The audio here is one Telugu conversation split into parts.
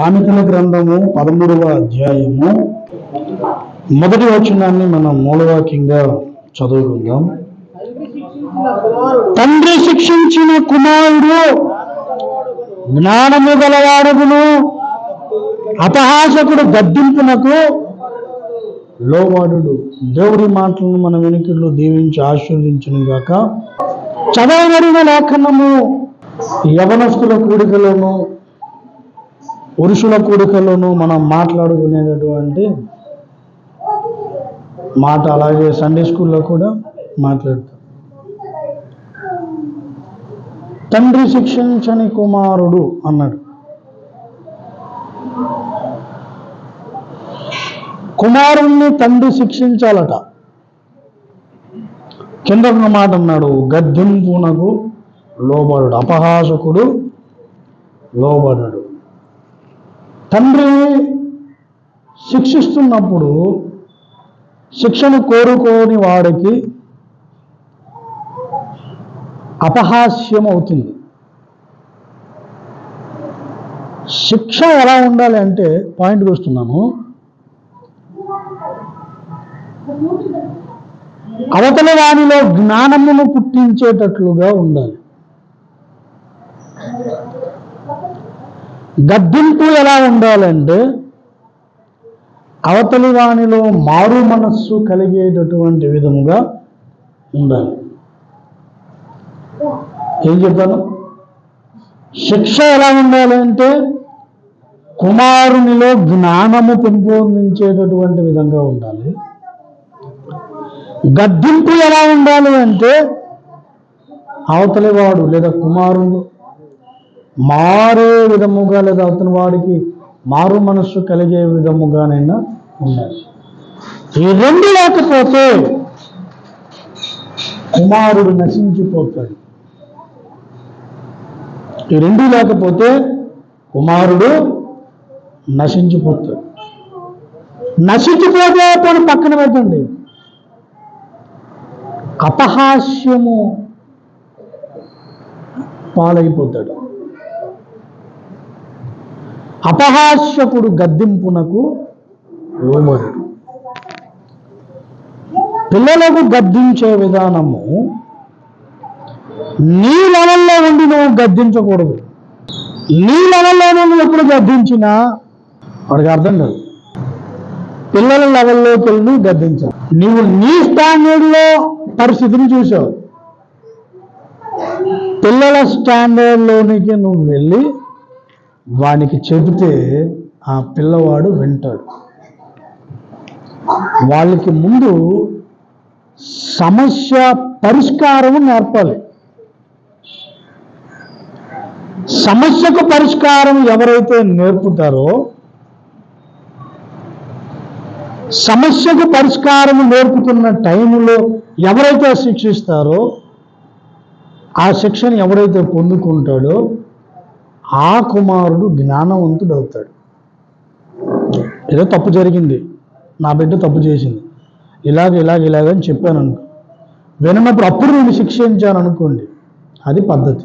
సామెతల గ్రంథము పదమూడవ అధ్యాయము. మొదటి వచనాన్ని మనం మూలవాక్యంగా చదువుకుందాం. తండ్రి శిక్షించిన కుమారుడు జ్ఞానము గలవాడగును. అపహాసకుడు గద్దింపునకు లోవాడు దేవుడి మాటలను మన వెనుకల్లో దీవించి ఆశీర్వించిన గాక చదవబడిన లేఖనము యవనస్తుల కూడికలోను పురుషుల కూడికలోను మనం మాట్లాడుకునేటటువంటి మాట అలాగే సండే స్కూల్లో కూడా మాట్లాడతాం. తండ్రి శిక్షించని కుమారుడు అన్నాడు. కుమారుణ్ణి తండ్రి శిక్షించాలట. కింద ఒక మాట అన్నాడు. గద్దెంపునకు లోబడు అపహాసకుడు లోబడడు. తండ్రి శిక్షిస్తున్నప్పుడు శిక్షను కోరుకోని వాడికి అపహాస్యం అవుతుంది శిక్ష ఎలా ఉండాలి అంటే పాయింట్ వస్తున్నాను అవతల వానిలో జ్ఞానమును పుట్టించేటట్లుగా ఉండాలి. గద్దింపు ఎలా ఉండాలంటే అవతలి వాణిలో మారు మనస్సు కలిగేటటువంటి విధముగా ఉండాలి. ఏం చెప్పాను శిక్ష ఎలా ఉండాలి అంటే కుమారునిలో జ్ఞానము పెంపొందించేటటువంటి విధంగా ఉండాలి. గద్దింపు ఎలా ఉండాలి అంటే అవతలి వాడు లేదా కుమారుడు మారే విధముగా లేదా అతని వాడికి మారు మనస్సు కలిగే విధముగానైనా ఉండాలి. ఈ రెండు లేకపోతే కుమారుడు నశించిపోతాడు. ఈ రెండు లేకపోతే కుమారుడు నశించిపోతాడు. నశించిపోతే పని పక్కన పెట్టండి. అపహాస్యము పాలైపోతాడు. అపహాస్యకుడు గద్దింపునకు లోబడు పిల్లలకు గద్దించే విధానము నీ లెవెల్లో ఉండి నువ్వు గద్దించకూడదు. నీ లెవెల్లో నువ్వు ఎప్పుడు గద్దించినా వాడికి అర్థం కాదు. పిల్లల లెవెల్లోకి వెళ్ళి నువ్వు గద్దించావు నువ్వు నీ స్టాండర్డ్లో పరిస్థితిని చూసావు. పిల్లల స్టాండర్డ్లోనికి నువ్వు వెళ్ళి వానికి చెబితే ఆ పిల్లవాడు వింటాడు. వాళ్ళకి ముందు సమస్య పరిష్కారం నేర్పాలి. సమస్యకు పరిష్కారం ఎవరైతే నేర్పుతారో సమస్యకు పరిష్కారం నేర్పుతున్న టైంలో ఎవరైతే శిక్షిస్తారో ఆ శిక్షను ఎవరైతే పొందుకుంటాడో ఆ కుమారుడు జ్ఞానవంతుడు అవుతాడు. ఏదో తప్పు జరిగింది. నా బిడ్డ తప్పు చేసింది. ఇలాగ ఇలాగ ఇలాగ అని చెప్పాను అనుకో వినప్పుడు అప్పుడు నేను శిక్షించాను అనుకోండి. అది పద్ధతి.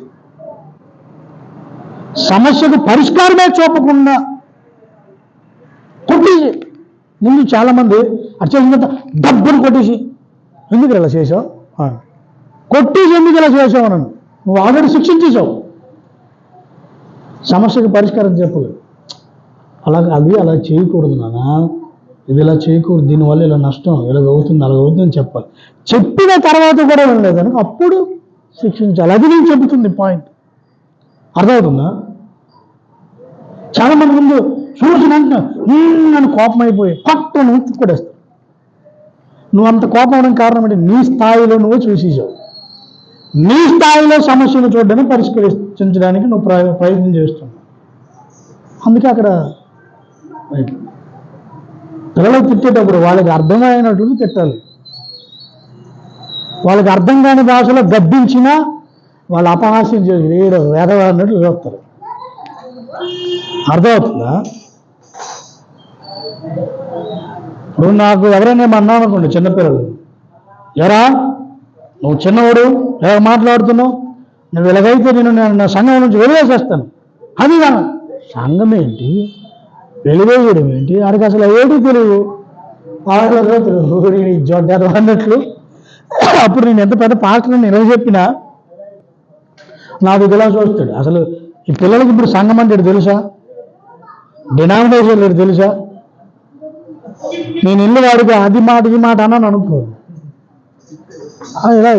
సమస్యకు పరిష్కారమే చూపకుండా కొట్టేసి ముందు చాలామంది అటు చేసిన కొట్టేసి ఎందుకు ఇలా చేసావు? కొట్టేసి ఎందుకు ఇలా చేసావు? నన్ను నువ్వు ఆల్రెడీ శిక్షించేసావు. సమస్యకు పరిష్కారం చెప్పలేదు. అలా అది అలా చేయకూడదు నాన్న ఇది ఇలా చేయకూడదు. దీనివల్ల ఇలా నష్టం. ఇలాగ అవుతుంది అలాగ అవుతుందని చెప్పాలి. చెప్పిన తర్వాత కూడా ఉండేదని అప్పుడు శిక్షించాలి. అది నేను చెబుతుంది పాయింట్. అర్థమవుతుందా? చాలా మంది ముందు చూసినంత నన్ను కోపం అయిపోయి పట్టు నువ్వు కొడేస్తావు నువ్వు అంత కోపం అవడం కారణం ఏంటి? నీ స్థాయిలో నువ్వు చూసేసావు. నీ స్థాయిలో సమస్యను చూడడానికి పరిష్కరించడానికి నువ్వు ప్రయ- ప్రయత్నం చేస్తున్నావు. అందుకే అక్కడ. పిల్లలు తిట్టేటప్పుడు వాళ్ళకి అర్థమైనట్లు తిట్టాలి. వాళ్ళకి అర్థం కాని భాషలో గద్దించినా వాళ్ళు అపహాస్యం చేసి వేరే వేదవాడినట్లు చూస్తారు. అర్థమవుతుందా? ఇప్పుడు నాకు ఎవరైనా ఏమన్నా అనుకోండి చిన్నపిల్లలు ఎరా నువ్వు చిన్నవాడు ఎలా మాట్లాడుతున్నావు? నువ్వు ఎలాగైతే నేను నేను నా సంఘం నుంచి వదిలేసేస్తాను అది కాదు. సంఘం ఏంటి? వెలివేయడం ఏంటి? ఆడికి అసలు ఏడు తెలియదు. జొడ్డారు అన్నట్లు. అప్పుడు నేను ఎంత పెద్ద పాటలు నేను ఎలా చెప్పినా నాకు ఇలా చూస్తాడు. అసలు ఈ పిల్లలకి ఇప్పుడు సంఘం అంటే తెలుసా? డినామినేషన్ తెలుసా? నేను ఇల్లు వాడికి అది మాట ఈ మాట అన్నాను అనుకోను ఇలా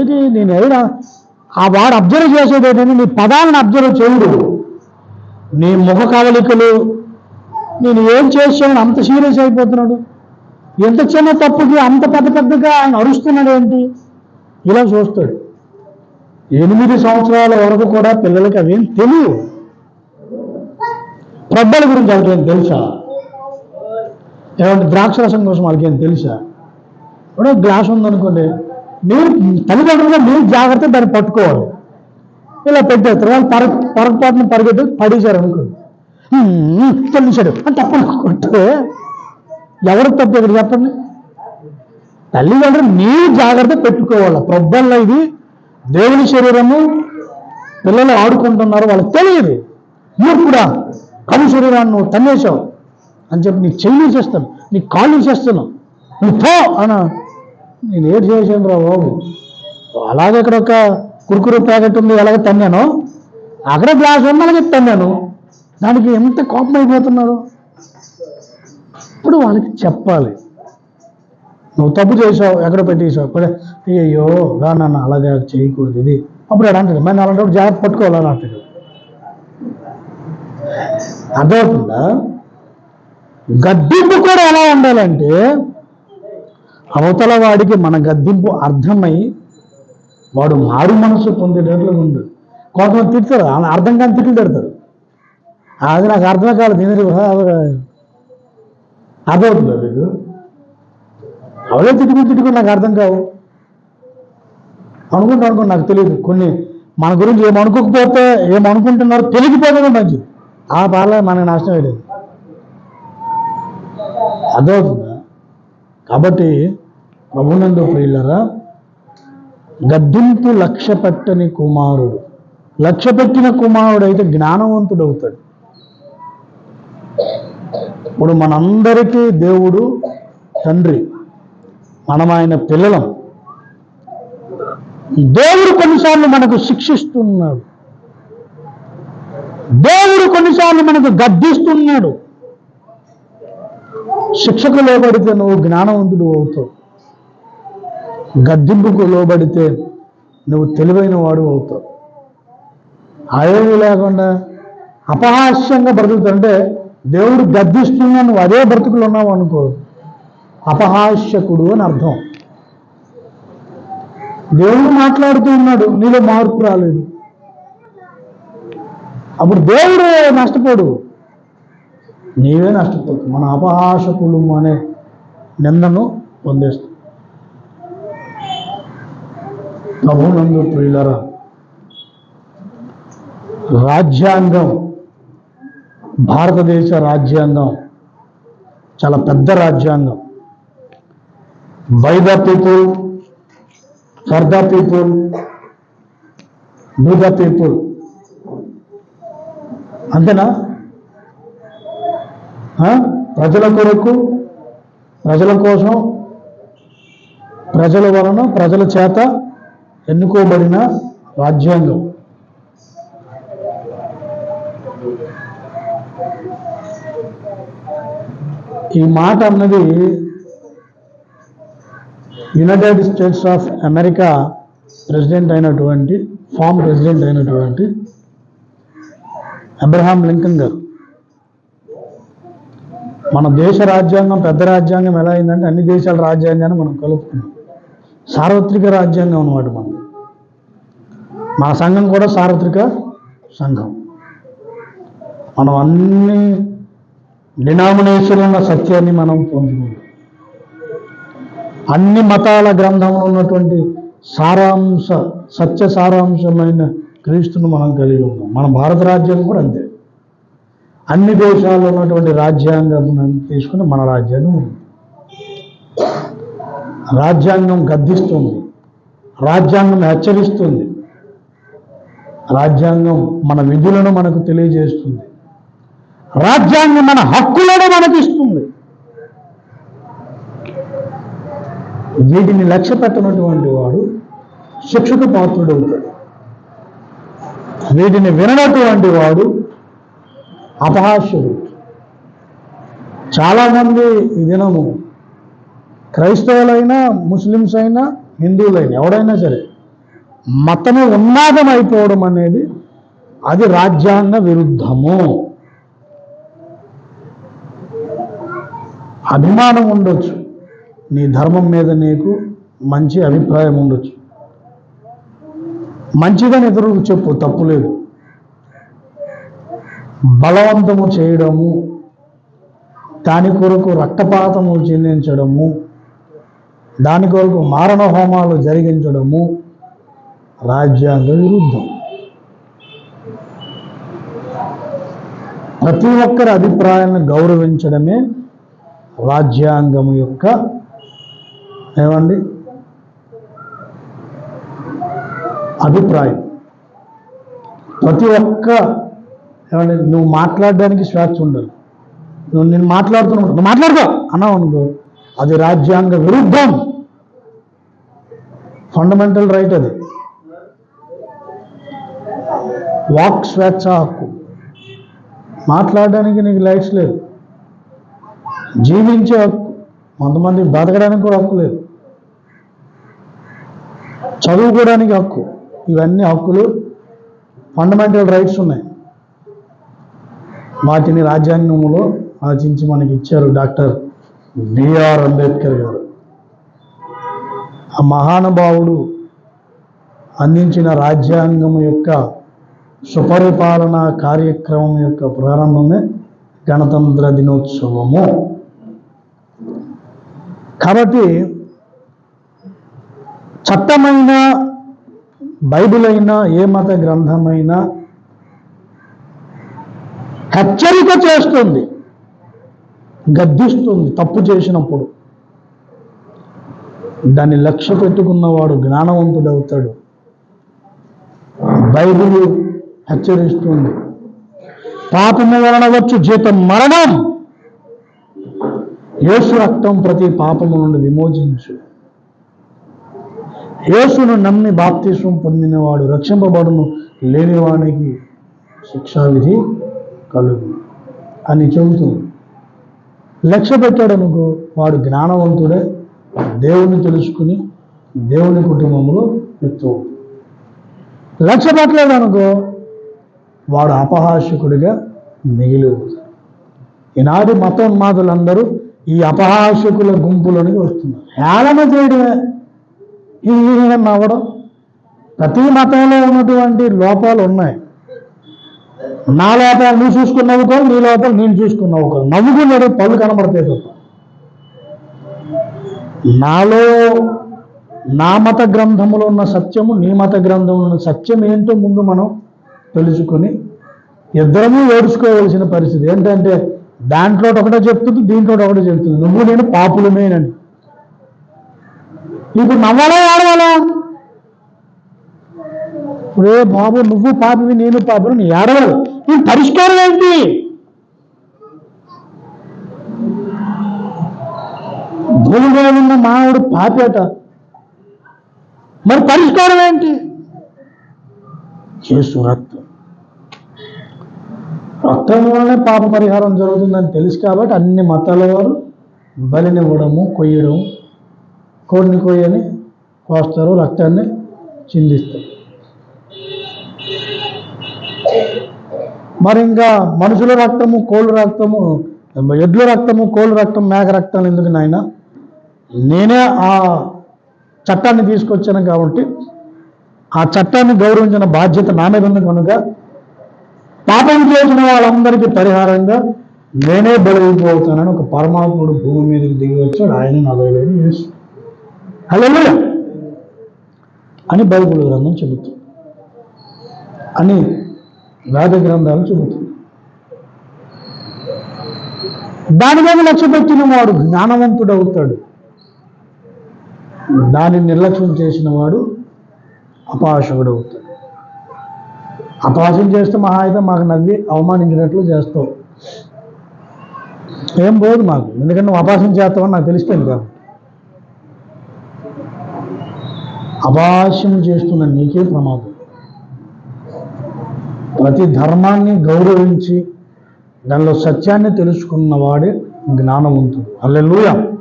ఏది? నేను ఎవడా? ఆ వాడు అబ్జర్వ్ చేసేది ఏంటంటే నీ పదాలను అబ్జర్వ్ చేయడు. నీ ముఖ కవలికలు నేను ఏం చేసాను అంత సీరియస్ అయిపోతున్నాడు. ఎంత చిన్న తప్పుకి అంత పెద్ద పెద్దగా ఆయన అరుస్తున్నాడు ఏంటి? ఇలా చూస్తాడు. ఎనిమిది సంవత్సరాల వరకు కూడా పిల్లలకి అవేం తెలియవు. ప్రబ్బల గురించి వాళ్ళకేం తెలుసా? ఏమంటే ద్రాక్ష రసం కోసం వాళ్ళకేం తెలుసా? ఇప్పుడు గ్లాస్ ఉందనుకోండి మీరు తల్లిదండ్రులుగా మీరు జాగ్రత్త దాన్ని పట్టుకోవాలి. ఇలా పెట్టేస్తారు. వాళ్ళు పర పొరపాటున పరిగెట్టి పడేశారు అనుకో. చెల్లించాడు అని తప్పనుకుంటే ఎవరు తప్పు ఇక్కడ చెప్పండి? తల్లిదండ్రులు మీరు జాగ్రత్త పెట్టుకోవాలి. ప్రొబ్బల్లో ఇది. దేవుని శరీరము పిల్లలు ఆడుకుంటున్నారు వాళ్ళకి తెలియదు. నువ్వు కూడా కను శరీరాన్ని నువ్వు తన్నేసావు అని చెప్పి నీకు చెయ్యి చేస్తాను నీ కాళ్ళు చేస్తున్నావు నువ్వు పో అన నేను ఏడు చేసాను రా బాబు? అలాగే ఇక్కడ ఒక కురుకురు ప్యాకెట్ ఉంది ఎలాగ తన్నాను? అక్కడ గ్లాస్ ఉంది అలాగే తన్నాను. దానికి ఎంత కోపం అయిపోతున్నారు? ఇప్పుడు వాళ్ళకి చెప్పాలి. నువ్వు తప్పు చేసావు ఎక్కడ పెట్టేసావు కూడా అయ్యో రా నాన్న అలాగే చేయకూడదు ఇది. అప్పుడు ఎక్కడ అంటాడు? మరి అలాంటి జాగ్రత్త పట్టుకోవాలని అంటాడు. అర్థమవుతుందా? గడ్డింపు కూడా ఎలా ఉండాలంటే అవతల వాడికి మన గద్దింపు అర్థమై వాడు మారు మనసు పొందేటట్లు ఉండు కొంతమంది తిడతారు అర్థం కాని తిట్లు పెడతారు అది నాకు అర్థం కాదు తినరు అర్థమవుతుందా మీకు? అవే తిట్టుకుని తిట్టుకుని నాకు అర్థం కావు. అనుకుంటా అనుకో నాకు తెలియదు. కొన్ని మన గురించి ఏమనుకోకపోతే ఏమనుకుంటున్నారో తెలియకపోతే మంచిది. ఆ పాల మనకు నాశనం అయ్యేది. అర్థమవుతుందా? కాబట్టి ప్రభునందు ప్రియులరా గద్దింపు లక్ష్య పెట్టని కుమారుడు. లక్ష్య పెట్టిన కుమారుడు అయితే జ్ఞానవంతుడు అవుతాడు ఇప్పుడు మనందరికీ దేవుడు తండ్రి. మనం ఆయన పిల్లలం. దేవుడు కొన్నిసార్లు మనకు శిక్షిస్తున్నాడు. దేవుడు కొన్నిసార్లు మనకు గద్దిస్తున్నాడు. శిక్షకు లోబడితే నువ్వు జ్ఞానవంతుడు అవుతావు? గద్దింపుకు లోబడితే నువ్వు తెలివైన వాడు అవుతావు. అవేమి లేకుండా అపహాస్యంగా బ్రతుకుతుంటే దేవుడు గద్దిస్తున్నా నువ్వు అదే బ్రతుకులు ఉన్నావు అనుకో అపహాస్యకుడు అని అర్థం. దేవుడు మాట్లాడుతూ ఉన్నాడు నీలో మార్పు రాలేదు. అప్పుడు దేవుడు నష్టపోడు. నీవే నష్టపోతు మన అపహాసకులు అనే నిందను పొందేస్తాం ప్రభునందు ప్రియులరా రాజ్యాంగం భారతదేశ రాజ్యాంగం చాలా పెద్ద రాజ్యాంగం. By the people for the people by the people అంతేనా ప్రజల కొరకు ప్రజల కోసం ప్రజల వలన ప్రజల చేత ఎన్నుకోబడిన రాజ్యాంగం. ఈ మాట అన్నది United States of America president అయినటువంటి ఫామ్ ప్రెసిడెంట్ అయినటువంటి అబ్రహాం లింకన్ గారు. మన దేశ రాజ్యాంగం పెద్ద రాజ్యాంగం ఎలా అయిందంటే అన్ని దేశాల రాజ్యాంగాన్ని మనం కలుపుకున్నాం. సార్వత్రిక రాజ్యాంగం అనమాట మనం మన సంఘం కూడా సార్వత్రిక సంఘం. మనం అన్ని డినామినేషన్ ఉన్న సత్యాన్ని మనం పొందుకుంటాం. అన్ని మతాల గ్రంథంలో ఉన్నటువంటి సారాంశ సత్య సారాంశమైన క్రీస్తును మనం కలిగి ఉన్నాం. మన భారత రాజ్యం కూడా అంతే. అన్ని దేశాల్లో ఉన్నటువంటి రాజ్యాంగం తీసుకుని మన రాజ్యాంగం ఉంది. రాజ్యాంగం గద్దిస్తుంది. రాజ్యాంగం హెచ్చరిస్తుంది. రాజ్యాంగం మన విధులను మనకు తెలియజేస్తుంది. రాజ్యాంగం మన హక్కులను మనకిస్తుంది. వీటిని లక్ష్య పెట్టనటువంటి వాడు శిక్షకు పాత్రుడవుతాడు వీటిని విననటువంటి వాడు అపహాస్యుడు. చాలామంది ఈ దినము క్రైస్తవులైనా ముస్లిమ్స్ అయినా హిందువులైనా ఎవడైనా సరే మతము ఉన్నాదం అయిపోవడం అనేది అది రాజ్యాంగ విరుద్ధము. అభిమానం ఉండొచ్చు. నీ ధర్మం మీద నీకు మంచి అభిప్రాయం ఉండొచ్చు. మంచిదని ఎదురు చెప్పు తప్పులేదు బలవంతము చేయడము దాని కొరకు రక్తపాతము చెందించడము దాని కొరకు మారణ హోమాలు జరిగించడము రాజ్యాంగ విరుద్ధం. ప్రతి ఒక్కరి అభిప్రాయాన్ని గౌరవించడమే రాజ్యాంగం యొక్క ఏమండి? అభిప్రాయం. ప్రతి ఒక్క ఏమండి? నువ్వు మాట్లాడడానికి స్వేచ్ఛ ఉండదు. నువ్వు నేను మాట్లాడుతున్నావు నువ్వు మాట్లాడుకో! అన్నావు అనుకో అది రాజ్యాంగ విరుద్ధం. ఫండమెంటల్ రైట్ అది. వాక్ స్వేచ్ఛ హక్కు. మాట్లాడడానికి నీకు లైట్స్ లేదు జీవించే హక్కు. కొంతమంది బతకడానికి కూడా హక్కు లేదు. చదువుకోవడానికి హక్కు. ఇవన్నీ హక్కులు. ఫండమెంటల్ రైట్స్ ఉన్నాయి. వాటిని రాజ్యాంగంలో ఆచించి మనకి ఇచ్చారు డాక్టర్ బిఆర్ అంబేద్కర్ గారు. ఆ మహానుభావుడు అందించిన రాజ్యాంగం యొక్క సుపరిపాలన కార్యక్రమం యొక్క ప్రారంభమే గణతంత్ర దినోత్సవము. కాబట్టి చట్టమైన బైబిల్ అయినా ఏ మత గ్రంథమైనా హెచ్చరిక చేస్తుంది గద్దిస్తుంది తప్పు చేసినప్పుడు. దాన్ని లక్ష్య పెట్టుకున్నవాడు జ్ఞానవంతుడవుతాడు. బైబిల్ హెచ్చరిస్తుంది. పాపము వలన వచ్చు జీతం మరణం. యేసు రక్తం ప్రతి పాపము నుండి విమోచించు. యేసును నమ్మి బాప్తీసం పొందినవాడు రక్షింపబడును లేనివానికి శిక్షావిధి కలుగు అని చెబుతుంది లక్ష్య పెట్టాడనుకో వాడు జ్ఞానవంతుడే. దేవుని తెలుసుకుని దేవుని కుటుంబంలో ఎత్తు. లక్ష్య పెట్టలేదనుకో వాడు అపహాసకుడిగా మిగిలి ఉంటాడు. ఈనాటి మతోన్మాదులందరూ ఈ అపహాసకుల గుంపులోనికి వస్తున్నారు. హేళన చేయడమే. ఈయన నవ్వడం. ప్రతి మతంలో ఉన్నటువంటి లోపాలు ఉన్నాయి. నా లోపాలు నువ్వు చూసుకున్న నవ్వుకోవాలి నీ లోపాలు నేను చూసుకున్న నవ్వుకోవాలి నవ్వుకున్నాడు పళ్ళు కనబడతాయి తప్ప. నాలో నా మత గ్రంథములో ఉన్న సత్యము నీ మత గ్రంథంలో ఉన్న సత్యం ఏంటో ముందు మనం తెలుసుకొని ఇద్దరము ఏడుచుకోవలసిన పరిస్థితి. ఏంటంటే దాంట్లో ఒకటే చెప్తుంది దీంట్లో ఒకటే చెప్తుంది. నువ్వు నేను పాపులమేనండి ఇప్పుడు నవ్వాలా ఏడవాలా? రే బాబు నువ్వు పాపివి నేను పాపను నీ ఏడవాలి నీ పరిష్కారం ఏంటి? భూమిగా ఉన్న మానవుడు పాపేట మరి పరిష్కారం ఏంటి? చేసు రక్తం రక్తం వల్లనే పాప పరిహారం జరుగుతుందని తెలుసు కాబట్టి అన్ని మతాల వారు బలినివ్వడము కొయ్యడం కోడిని కొయ్యని కోస్తారు రక్తాన్ని చిందిస్తారు. మరి ఇంకా మనుషుల రక్తము కోళ్ళ రక్తము ఎడ్ల రక్తము కోళ్ళ రక్తం మేక రక్తం ఎందుకు నాయన? నేనే ఆ చట్టాన్ని తీసుకొచ్చాను కాబట్టి ఆ చట్టాన్ని గౌరవించిన బాధ్యత నా మీద ఉంది కనుక పాపం చేసిన వాళ్ళందరికీ పరిహారంగా నేనే బలైపోతానని ఒక పరమాత్ముడు భూమి మీదకి దిగి వచ్చాడు. ఆయన నదలేని యేసు. హలో అని బైబుల్ గ్రంథం చెబుతుంది. అని వేద గ్రంథాలు చెబుతుంది. దాని మీద లక్ష్య పెట్టిన వాడు జ్ఞానవంతుడు అవుతాడు. దాన్ని నిర్లక్ష్యం చేసిన వాడు అపాశకుడు అవుతాడు. అపహాస్యం చేస్తే మహా అయితే మాకు నవ్వి అవమానించినట్లు చేస్తావు. ఏం పోదు మాకు. ఎందుకంటే నువ్వు అపాసం చేస్తావని నాకు తెలిసిపోయింది కాబట్టి. అపాస్యం చేస్తున్న నీకే ప్రమాదం. ప్రతి ధర్మాన్ని గౌరవించి దానిలో సత్యాన్ని తెలుసుకున్నవాడే జ్ఞానవంతుడు. అల్లెలుయా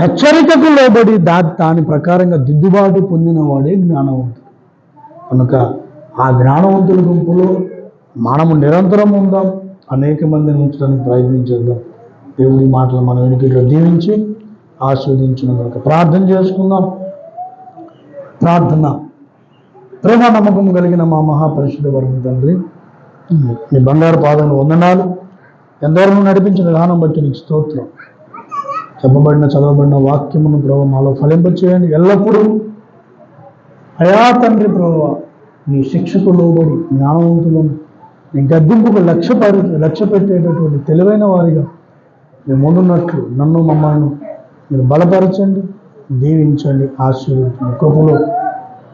హెచ్చరికకు లోబడి దా దాని ప్రకారంగా దిద్దుబాటు పొందినవాడే జ్ఞానవంతుడు. కనుక ఆ జ్ఞానవంతుల గుంపులో మనము నిరంతరం ఉందాం అనేక మందిని ఉంచడానికి ప్రయత్నించేద్దాం. దేవుడి మాటలు మన వెనుకట్లో దీవించి ఆస్వాదించిన కనుక ప్రార్థన చేసుకుందాం. ప్రార్థన. ప్రేమ నమ్మకం కలిగిన మా మహాపరిశుద్ధ వరం తండ్రి మీ బంగారు పాదాలు వందనాలు. ఎంతవరకు నడిపించిన విధానం బట్టి నీకు స్తోత్రం. చెప్పబడిన చదవబడిన వాక్యమును ప్రభు మాలో ఫలింపచేయండి ఎల్లప్పుడూ అయా తండ్రి ప్రభు నీ శిక్షకు లోబడి జ్ఞానవంతులను నీ గద్దింపుకు లక్ష్య లక్ష్య పెట్టేటటువంటి తెలివైన వారిగా మేము ముందున్నట్లు నన్ను మమ్మల్ని మీరు బలపరచండి దీవించండి ఆశీర్వదించండి. కృపలో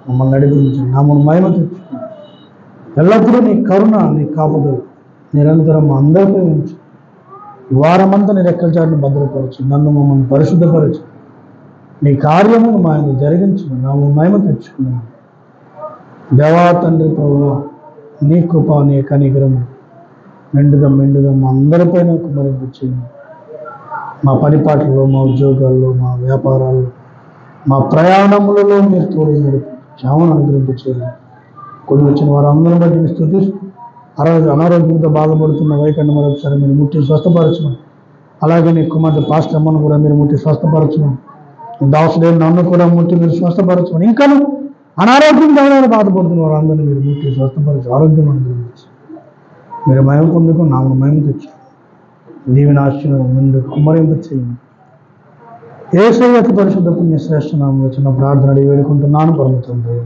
మమ్మల్ని నడిపించండి. నామను మహిమ తెచ్చుకోండి. ఎల్లప్పుడూ నీ కరుణ నీ కాపుదలు నిరంతరం అందరిపై ఉంచు. వారమంతా నేను ఎక్కడ చాటును భద్రపరచు. నన్ను మమ్మల్ని పరిశుద్ధపరచు. నీ కార్యమును మా ఆయన జరిగించు. నా మహిమ తెచ్చుకున్నాను దేవా తండ్రి ప్రభు నీ కృప నీ కనికరము మెండుగా మెండుగా మా అందరిపైన కుమరింపు చేయండి. మా పనిపాట్లలో మా ఉద్యోగాల్లో మా వ్యాపారాల్లో మా ప్రయాణములలో మీరు తోడు నడిపి చావును అనుగ్రహించేయండి కొన్ని వచ్చిన వారందరం బట్టి స్థుతిస్తూ ఆరోగ్య అనారోగ్యంతో బాధపడుతున్న వైకండ మరొకసారి మీరు ముట్టి స్వస్థపరచమని అలాగే నీ కుమార్తె పాస్టర్ అమ్మను కూడా మీరు ముట్టి స్వస్థపరచమని నీ నన్ను కూడా ముట్టి మీరు స్వస్థపరచమని ఇంకా అనారోగ్యంతో ఎవరైనా బాధపడుతున్న వారందరినీ మీరు ముట్టి స్వస్థపరచు. ఆరోగ్యం అనుగ్రహించి మీరు మయం పొందుకు నాకు మయం తెచ్చు దీవెన ముందు కుమ్మరింపు చేయండి. ఏ అతి పరిశుద్ధ పుణ్య శ్రేష్ఠ నామం వచ్చిన ప్రార్థన అడిగి వేడుకుంటున్నాను. పరమ తండ్రి.